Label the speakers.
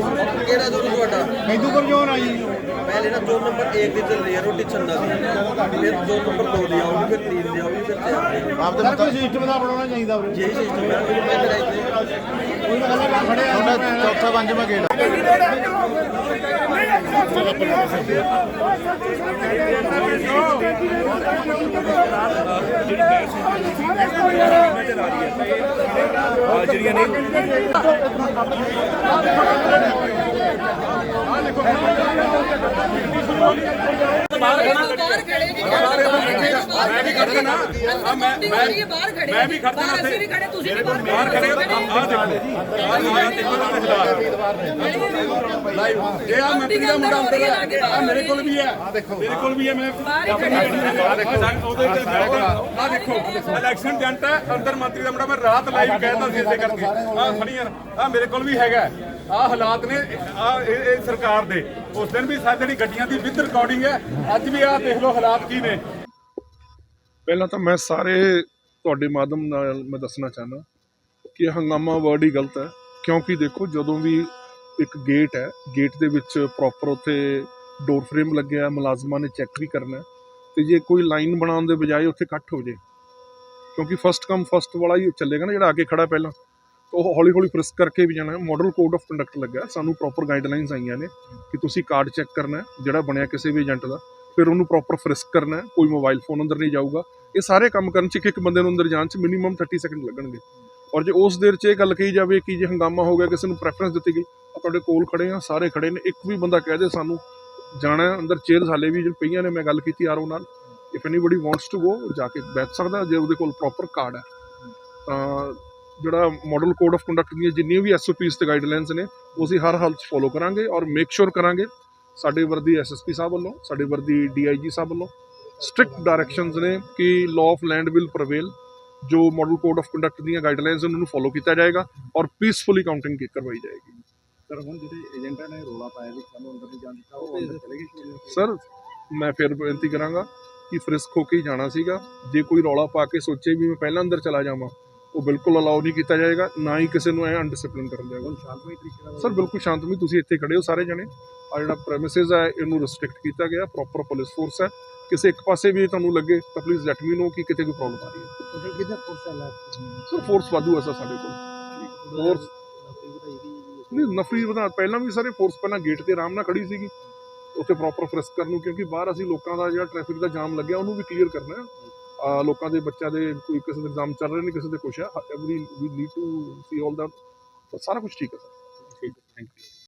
Speaker 1: ਕਿਹੜਾ ਜ਼ੋਨ ਤੁਹਾਡਾ?
Speaker 2: ਮਹਿਦੂਪੁਰ ਜ਼ੋਨ ਆ ਜੀ।
Speaker 1: ਪਹਿਲੇ ਨਾ ਜ਼ੋਨ ਨੰਬਰ 1 ਦੀ ਚੱਲ ਰਹੀ ਹੈ ਰੋਟੀ ਛੰਦਾ ਦੀ। ਫਿਰ ਜ਼ੋਨ ਨੰਬਰ 2 ਦੀ ਆਉਗੀ ਫਿਰ 3 ਦੀ ਆਉਗੀ ਫਿਰ 4 ਦੀ ਆਊਗੀ।
Speaker 2: ਆਪ ਕੋਈ ਸਿਸਟਮ ਦਾ ਬਣਾਉਣਾ ਚਾਹੀਦਾ ਵੀਰੇ
Speaker 1: ਜੇ ਸਿਸਟਮ ਹੈ ਫਿਰ ਮੈਂ ਤੇਰਾ ਇੱਥੇ।
Speaker 2: ਕੋਈ ਗੱਲ ਨਾ ਖੜਿਆ ਤੁਹਾਡਾ ਚੌਥਾ ਪੰਜਵਾਂ ਗੇੜਾ ਜਿਹੜੀਆਂ ਨੇ
Speaker 3: ਮੈਂ ਵੀ ਖੜ ਜਾਣਾ ਆ ਮੈਂ ਮੈਂ
Speaker 4: ਬਾਹਰ ਖੜੇ
Speaker 3: ਮੈਂ ਵੀ ਖੜ ਜਾਣਾ
Speaker 4: ਅਸੀਂ ਵੀ ਖੜੇ ਤੁਸੀਂ ਵੀ ਬਾਹਰ
Speaker 3: ਬਾਹਰ ਖੜੇ ਆ ਦੇਖੋ ਆ ਦੇਖੋ ਲਾਈਵ ਇਹ ਆ ਮੰਤਰੀ ਦਾ ਮੁੰਡਾ ਅੰਦਰ ਹੈ ਆ ਮੇਰੇ ਕੋਲ ਵੀ ਹੈ ਮੇਰੇ ਕੋਲ ਵੀ ਹੈ ਮੈਂ ਆ ਦੇਖੋ ਆ ਦੇਖੋ ਇਲੈਕਸ਼ਨ ਏਜੰਟ ਹੈ ਅੰਦਰ ਮੰਤਰੀ ਦਾ ਮੁੰਡਾ ਮੈਂ ਰਾਤ ਲਾਈਵ ਕਹਿੰਦਾ ਸੀ ਇਸੇ ਕਰਕੇ ਆ ਖੜੀਆਂ ਆ ਮੇਰੇ ਕੋਲ ਵੀ ਹੈਗਾ ਆ ਹਾਲਾਤ ਨੇ ਆ ਇਹ ਸਰਕਾਰ ਦੇ। ਉਸ ਦਿਨ ਵੀ ਸਾਡੀ ਜਿਹੜੀ ਗੱਡੀਆਂ ਦੀ ਵਿਦ ਰਿਕਾਰਡਿੰਗ ਹੈ, ਅੱਜ ਵੀ ਆ ਦੇਖ ਲਓ ਹਾਲਾਤ ਕੀ ਨੇ।
Speaker 5: ਪਹਿਲਾਂ ਤਾਂ ਮੈਂ ਸਾਰੇ ਤੁਹਾਡੇ ਮਾਧਮ ਨਾਲ ਮੈਂ ਦੱਸਣਾ ਚਾਹਨਾ ਕਿ ਹੰਗਾਮਾ ਵਰਡ ਹੀ ਗਲਤ ਹੈ, ਕਿਉਂਕਿ ਦੇਖੋ ਜਦੋਂ ਵੀ ਇੱਕ ਗੇਟ ਹੈ ਗੇਟ ਦੇ ਵਿੱਚ ਪ੍ਰੋਪਰ ਉੱਥੇ ਡੋਰ ਫਰੇਮ ਲੱਗਿਆ ਮੁਲਾਜ਼ਮਾਂ ਨੇ ਚੈੱਕ ਵੀ ਕਰਨਾ ਤੇ ਜੇ ਕੋਈ ਲਾਈਨ ਬਣਾਉਣ ਦੇ ਬਜਾਏ ਉੱਥੇ ਕੱਟ ਹੋ ਜੇ ਕਿਉਂਕਿ ਫਸਟ ਕਮ ਫਸਟ ਵਾਲਾ ਹੀ ਚੱਲੇਗਾ ਨਾ ਜਿਹੜਾ ਆ ਕੇ ਖੜਾ ਪਹਿਲਾਂ। ਉਹ ਹੌਲੀ ਹੌਲੀ ਫਰਿਸਕ ਕਰਕੇ ਵੀ ਜਾਣਾ। ਹੈ ਮਾਡਲ ਕੋਡ ਆਫ ਕੰਡਕਟ ਲੱਗਾ। ਸਾਨੂੰ ਪ੍ਰੋਪਰ ਗਾਈਡਲਾਈਨਸ ਆਈਆਂ ਨੇ ਕਿ ਤੁਸੀਂ ਕਾਰਡ ਚੈੱਕ ਕਰਨਾ ਜਿਹੜਾ ਬਣਿਆ ਕਿਸੇ ਵੀ ਏਜੰਟ ਦਾ। ਫਿਰ ਉਹਨੂੰ ਪ੍ਰੋਪਰ ਫਰਿਸਕ ਕਰਨਾ ਕੋਈ ਮੋਬਾਈਲ ਫੋਨ ਅੰਦਰ ਨਹੀਂ ਜਾਊਗਾ। ਇਹ ਸਾਰੇ ਕੰਮ ਕਰਨ ਚ ਇੱਕ ਇੱਕ ਬੰਦੇ ਨੂੰ ਅੰਦਰ ਜਾਣ ਚ ਮਿਨੀਮਮ 30 ਸੈਕਿੰਡ ਲੱਗਣਗੇ। ਔਰ ਜੇ ਉਸ ਦੇਰ ਚ ਇਹ ਗੱਲ ਕਹੀ ਜਾਵੇ ਕਿ ਜੇ ਹੰਗਾਮਾ ਹੋ ਗਿਆ, ਕਿਸੇ ਨੂੰ ਪ੍ਰੈਫਰੈਂਸ ਦਿੱਤੀ ਗਈ ਆ ਤੁਹਾਡੇ ਕੋਲ ਖੜੇ ਆ, ਸਾਰੇ ਖੜੇ ਨੇ। ਇੱਕ ਵੀ ਬੰਦਾ ਕਹਿ ਦੇ ਸਾਨੂੰ, ਜਾਣਾ ਅੰਦਰ ਚੇਅਰਸ ਹਾਲੇ ਵੀ ਜੋ ਪਈਆਂ ਨੇ, ਮੈਂ ਗੱਲ ਕੀਤੀ ਆਰੋ ਨਾਲ। If anybody wants to go ਜਾ ਕੇ ਬੈਠ ਸਕਦਾ, ਜੇ ਉਹਦੇ ਕੋਲ ਪ੍ਰੋਪਰ ਕਾਰਡ ਹੈ। ਤਾਂ ਜਿਹੜਾ ਮਾਡਲ ਕੋਡ ਆਫ ਕੰਡਕਟ ਦੀਆਂ ਜਿੰਨੀਆਂ ਵੀ ਐਸਓਪੀਸ ਤੇ ਗਾਈਡਲਾਈਨਸ ਨੇ ਉਹ ਅਸੀਂ ਹਰ ਹਾਲਤ 'ਚ ਫੋਲੋ ਕਰਾਂਗੇ ਔਰ ਮੇਕ ਸ਼ੋਰ ਕਰਾਂਗੇ ਸਾਡੇ ਵਰਦੀ ਐਸਐਸਪੀ ਸਾਹਿਬ ਵੱਲੋਂ ਸਾਡੇ ਵਰਦੀ ਡੀਆਈਜੀ ਸਾਹਿਬ ਵੱਲੋਂ ਸਟ੍ਰਿਕਟ ਡਾਇਰੈਕਸ਼ਨਸ ਨੇ ਕਿ law of land will prevail ਜੋ ਮਾਡਲ ਕੋਡ ਆਫ ਕੰਡਕਟ ਦੀਆਂ ਗਾਈਡਲਾਈਨਸ ਉਹਨਾਂ ਨੂੰ ਫੋਲੋ ਕੀਤਾ ਜਾਏਗਾ ਔਰ ਪੀਸਫੁਲੀ ਕਾਊਂਟਿੰਗ ਕਰਵਾਈ ਜਾਏਗੀ।
Speaker 2: ਸਰ ਹੁਣ ਜਿਹੜੇ ਏਜੰਟਾਂ ਨੇ ਰੋਲਾ ਪਾਇਆ ਵੀ ਸਾਨੂੰ ਅੰਦਰ ਨਹੀਂ ਜਾਣ ਦਿੱਤਾ ਉਹ ਅੰਦਰ ਚਲੇ ਗਏ
Speaker 5: ਸਰ ਮੈਂ ਫਿਰ ਬੇਨਤੀ ਕਰਾਂਗਾ ਕਿ ਫਰਿਸਕ ਹੋ ਕੇ ਹੀ ਜਾਣਾ ਸੀਗਾ। ਜੇ ਕੋਈ ਰੌਲਾ ਪਾ ਕੇ ਸੋਚੇ ਵੀ ਮੈਂ ਪਹਿਲਾਂ ਅੰਦਰ ਚਲਾ ਜਾਵਾਂ ਉਹ ਬਿਲਕੁਲ ਅਲਾਉ ਨਹੀਂ ਕੀਤਾ ਜਾਏਗਾ ਨਾ ਹੀ ਕਿਸੇ ਨੂੰ ਐ ਅਨਡਿਸਪਲਿਨ ਕਰਨ ਜਾਏਗਾ।
Speaker 2: ਸ਼ਾਂਤਮਈ ਤਰੀਕੇ ਨਾਲ
Speaker 5: ਸਰ ਬਿਲਕੁਲ ਸ਼ਾਂਤਮਈ ਤੁਸੀਂ ਇੱਥੇ ਖੜੇ ਹੋ ਸਾਰੇ ਜਣੇ। ਆ ਜਿਹੜਾ ਪ੍ਰੈਮਿਸਿਸ ਹੈ ਇਹਨੂੰ ਰਿਸਟ੍ਰਿਕਟ ਕੀਤਾ ਗਿਆ ਪ੍ਰੋਪਰ ਪੁਲਿਸ ਫੋਰਸ ਹੈ। ਕਿਸੇ ਇੱਕ ਪਾਸੇ ਵੀ ਤੁਹਾਨੂੰ ਲੱਗੇ ਤਾਂ ਪਲੀਜ਼ ਲੈਟ ਮੀ ਨੋ ਕਿ ਕਿਤੇ ਕੋਈ ਪ੍ਰੋਬਲਮ ਆ ਰਹੀ ਹੈ।
Speaker 2: ਟੋਟਲ ਕਿੰਨਾ ਫੋਰਸ ਹੈ
Speaker 5: ਸਰ ਫੋਰਸ ਵਾਧੂ ਸਰ ਸਾਡੇ ਕੋਲ। ਫੋਰਸ ਨਹੀਂ ਨਫਰੀ ਵਧਾ ਪਹਿਲਾਂ ਵੀ ਸਾਰੇ ਫੋਰਸ ਪਹਿਲਾਂ ਗੇਟ ਤੇ ਆਰਾਮ ਨਾਲ ਖੜੀ ਸੀਗੀ। ਉੱਥੇ ਪ੍ਰੋਪਰ ਫਰਿਸਕ ਕਰਨ ਨੂੰ ਕਿਉਂਕਿ ਬਾਹਰ ਅਸੀਂ ਲੋਕਾਂ ਦਾ ਜਿਹੜਾ ਟ੍ਰੈਫਿਕ ਦਾ ਜਾਮ ਲੱਗਿਆ ਉਹਨੂੰ ਵੀ ਕਲੀਅਰ ਕਰਨਾ ਹੈ। ਲੋਕਾਂ ਦੇ ਬੱਚਿਆਂ ਦੇ ਕੋਈ ਕਿਸੇ ਦੇ ਐਗਜ਼ਾਮ ਚੱਲ ਰਹੇ ਨੇ ਕਿਸੇ ਦੇ ਕੁਛ ਹੈ। Every we need to see all that ਸਾਰਾ ਕੁਝ ਠੀਕ ਹੈ, ਸਰ। ਠੀਕ ਥੈਂਕ ਯੂ